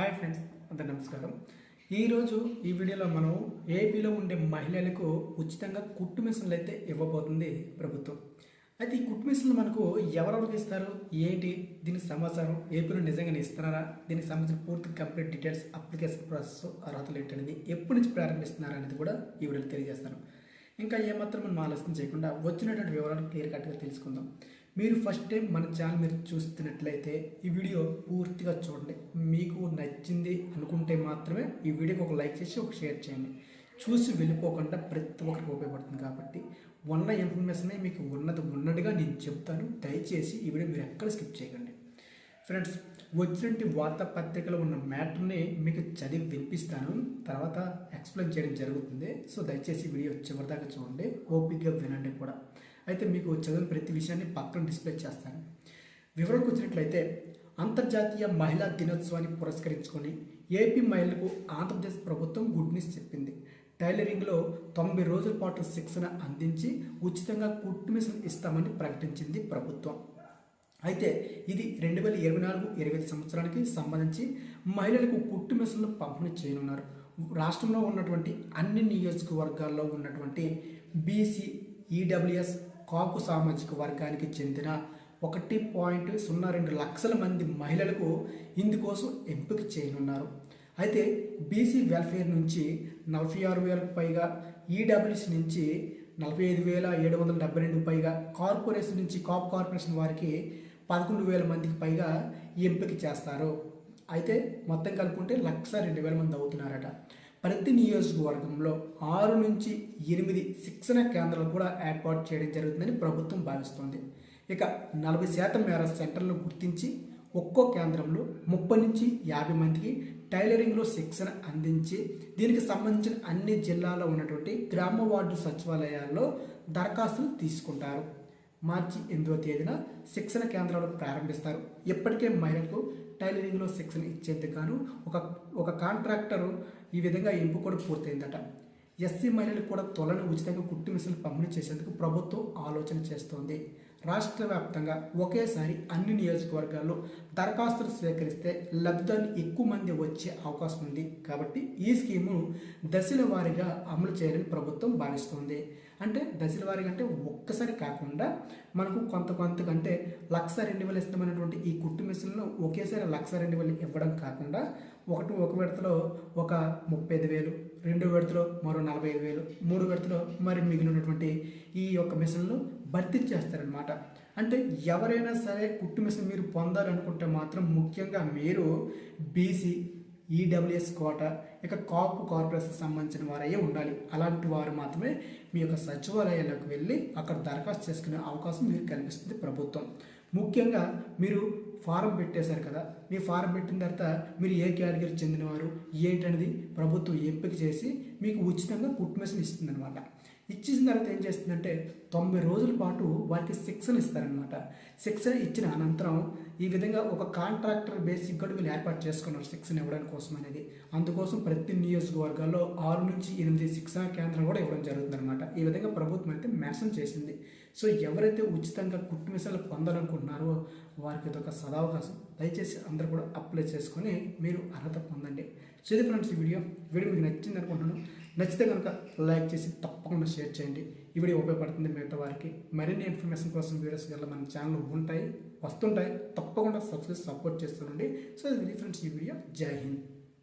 Hi friends అందరు నమస్కారం. ఈరోజు ఈ వీడియోలో మనం ఏపీలో ఉండే మహిళలకు ఉచితంగా కుట్టు మిషన్లు అయితే ఇవ్వబోతుంది ప్రభుత్వం. అయితే ఈ కుట్టు మిషన్లు మనకు ఎవరెవరికి ఇస్తారు? ఏంటి? దీనికి సమాచారం ఏపీలో నిజంగానే ఇస్తున్నారా? దీనికి సంబంధించిన పూర్తి కంప్లీట్ డీటెయిల్స్ అప్లికేషన్ ప్రాసెస్ అర్హతలు ఏంటనేది ఎప్పటి నుంచి ప్రారంభిస్తున్నారా అనేది కూడా ఈ వీడియోలో తెలియజేస్తాను. ఇంకా ఏమాత్రం మనం ఆలస్యం చేయకుండా వచ్చినటువంటి వివరాలు క్లియర్ కట్గా తెలుసుకుందాం. మీరు ఫస్ట్ టైం మన ఛానల్ మీరు చూస్తున్నట్లయితే ఈ వీడియో పూర్తిగా చూడండి. మీకు నచ్చింది అనుకుంటే మాత్రమే ఈ వీడియోకి ఒక లైక్ చేసి ఒక షేర్ చేయండి. చూసి వెళ్ళిపోకుండా ప్రతి ఒక్కరికి ఉపయోగపడుతుంది కాబట్టి ఉన్న ఇన్ఫర్మేషన్ మీకు ఉన్నది ఉన్నట్టుగా నేను చెప్తాను. దయచేసి ఈ వీడియో మీరు ఎక్కడ స్కిప్ చేయకండి. ఫ్రెండ్స్ వచ్చినటువంటి వార్తాపత్రికలో ఉన్న మ్యాటర్ని మీకు చదివి వినిపిస్తాను. తర్వాత ఎక్స్ప్లెయిన్ చేయడం జరుగుతుంది. సో దయచేసి వీడియో చివరిదాకా చూడండి. ఓపిక్గా వినండి కూడా. అయితే మీకు చదివిన ప్రతి విషయాన్ని పక్కన డిస్ప్లే చేస్తాను. వివరాలకు వచ్చినట్లయితే అంతర్జాతీయ మహిళా దినోత్సవాన్ని పురస్కరించుకొని ఏపీ మహిళలకు ఆంధ్రప్రదేశ్ ప్రభుత్వం గుడ్ న్యూస్ చెప్పింది. టైలరింగ్లో తొంభై రోజుల పాటు శిక్షణ అందించి ఉచితంగా కుట్టు మిషన్ ఇస్తామని ప్రకటించింది ప్రభుత్వం. అయితే ఇది రెండు వేల ఇరవై నాలుగు ఇరవై ఐదు సంవత్సరానికి సంబంధించి మహిళలకు కుట్టు మిషన్లు పంపిణీ చేయనున్నారు. రాష్ట్రంలో ఉన్నటువంటి అన్ని నియోజకవర్గాల్లో ఉన్నటువంటి బీసీ ఈడబ్ల్యూఎస్ కాపు సామాజిక వర్గానికి చెందిన ఒకటి పాయింట్ సున్నా రెండు లక్షల మంది మహిళలకు ఇందుకోసం ఎంపిక చేయనున్నారు. అయితే బీసీ వెల్ఫేర్ నుంచి నలభై ఆరు వేలకు పైగా ఈడబ్ల్యూసి నుంచి నలభై ఐదు వేల ఏడు వందల డెబ్బై రెండు పైగా కార్పొరేషన్ నుంచి కాప్ కార్పొరేషన్ వారికి పదకొండు వేల మందికి పైగా ఎంపిక చేస్తారు. అయితే మొత్తం కలుపుకుంటే లక్ష రెండు వేల మంది అవుతున్నారట. ప్రతి నియోజకవర్గంలో ఆరు నుంచి ఎనిమిది శిక్షణ కేంద్రాలు కూడా ఏర్పాటు చేయడం జరుగుతుందని ప్రభుత్వం భావిస్తోంది. ఇక నలభై శాతం మేర సెంటర్లను గుర్తించి ఒక్కో కేంద్రంలో ముప్పై నుంచి యాభై మందికి టైలరింగ్లో శిక్షణ అందించి దీనికి సంబంధించిన అన్ని జిల్లాలో ఉన్నటువంటి గ్రామ వార్డు సచివాలయాల్లో దరఖాస్తులు తీసుకుంటారు. మార్చి ఎనిమిదవ తేదీన శిక్షణ కేంద్రాలు ప్రారంభిస్తారు. ఇప్పటికే మహిళలకు టైలరింగ్లో శిక్షణ ఇచ్చేందుకు గాను ఒక ఒక కాంట్రాక్టర్ ఈ విధంగా ఎంపిక కూడా పూర్తయిందట. ఎస్సీ మహిళలకు కూడా తొలను ఉచితంగా కుట్టు మిషన్లు పంపిణీ చేసేందుకు ప్రభుత్వం ఆలోచన చేస్తోంది. రాష్ట్ర వ్యాప్తంగా ఒకేసారి అన్ని నియోజకవర్గాల్లో దరఖాస్తులు స్వీకరిస్తే లబ్ధాలు ఎక్కువ మంది వచ్చే అవకాశం ఉంది. కాబట్టి ఈ స్కీము దశల వారీగా అమలు చేయాలని ప్రభుత్వం భావిస్తుంది. అంటే దశల వారీగా అంటే ఒక్కసారి కాకుండా మనకు కొంత కొంత కంటే లక్ష రెండు వేలు ఇస్తామనేటువంటి ఈ కుట్టు మిషన్లు ఒకేసారి లక్ష రెండు వేలు ఇవ్వడం కాకుండా ఒకటి ఒక విడతలో ఒక ముప్పై ఐదు వేలు రెండు విడతలో మరో నలభై ఐదు వేలు మూడు విడతలో మరి మిగిలినటువంటి ఈ యొక్క మిషన్లు భర్తీ చేస్తారనమాట అంటే ఎవరైనా సరే కుట్టు మిషన్ మీరు పొందాలనుకుంటే మాత్రం ముఖ్యంగా మీరు బీసీ ఈడబ్ల్యూఎస్ కోట ఇక కాపు కార్పొరేషన్ సంబంధించిన వారయ్యే ఉండాలి. అలాంటి వారు మాత్రమే మీ యొక్క సచివాలయాలకు వెళ్ళి అక్కడ దరఖాస్తు చేసుకునే అవకాశం మీకు కల్పిస్తుంది ప్రభుత్వం. ముఖ్యంగా మీరు ఫారం పెట్టేశారు కదా మీ ఫారం పెట్టిన తర్వాత మీరు ఏ కేటగిరీ చెందినవారు ఏంటనేది ప్రభుత్వం ఎంపిక చేసి మీకు ఉచితంగా కుట్టు ఇస్తుంది అనమాట ఇచ్చేసిన తర్వాత ఏం చేస్తుందంటే తొంభై రోజుల పాటు వారికి శిక్షణ ఇస్తారనమాట శిక్షణ ఇచ్చిన అనంతరం ఈ విధంగా ఒక కాంట్రాక్టర్ బేసిక్ వీళ్ళు ఏర్పాటు చేసుకున్నారు శిక్షణ ఇవ్వడం కోసం అనేది. అందుకోసం ప్రతి నియోజకవర్గాల్లో ఆరు నుంచి ఎనిమిది శిక్షణ కేంద్రాలు కూడా ఇవ్వడం జరుగుతుందన్నమాట. ఈ విధంగా ప్రభుత్వం అయితే మెన్షన్ చేసింది. సో ఎవరైతే ఉచితంగా కుట్టు మిషన్లు పొందాలనుకుంటున్నారో వారికి ఇదొక సదావకాశం. దయచేసి అందరూ కూడా అప్లై చేసుకొని మీరు అర్హత పొందండి. సో ఇది ఫ్రెండ్స్ ఈ వీడియో. వీడియో మీకు నచ్చింది అనుకుంటున్నాను. నచ్చితే కనుక లైక్ చేసి తప్పకుండా షేర్ చేయండి. ఈ వీడియో ఉపయోగపడుతుంది మిగతా వారికి. మరిన్ని ఇన్ఫర్మేషన్ కోసం వీడియోస్ వల్ల మన ఛానల్ ఉంటాయి వస్తుంటాయి. తప్పకుండా సబ్స్క్రైబ్ సపోర్ట్ చేస్తుండీ సో ఇది ఫ్రెండ్స్ ఈ వీడియో. జై హింద్.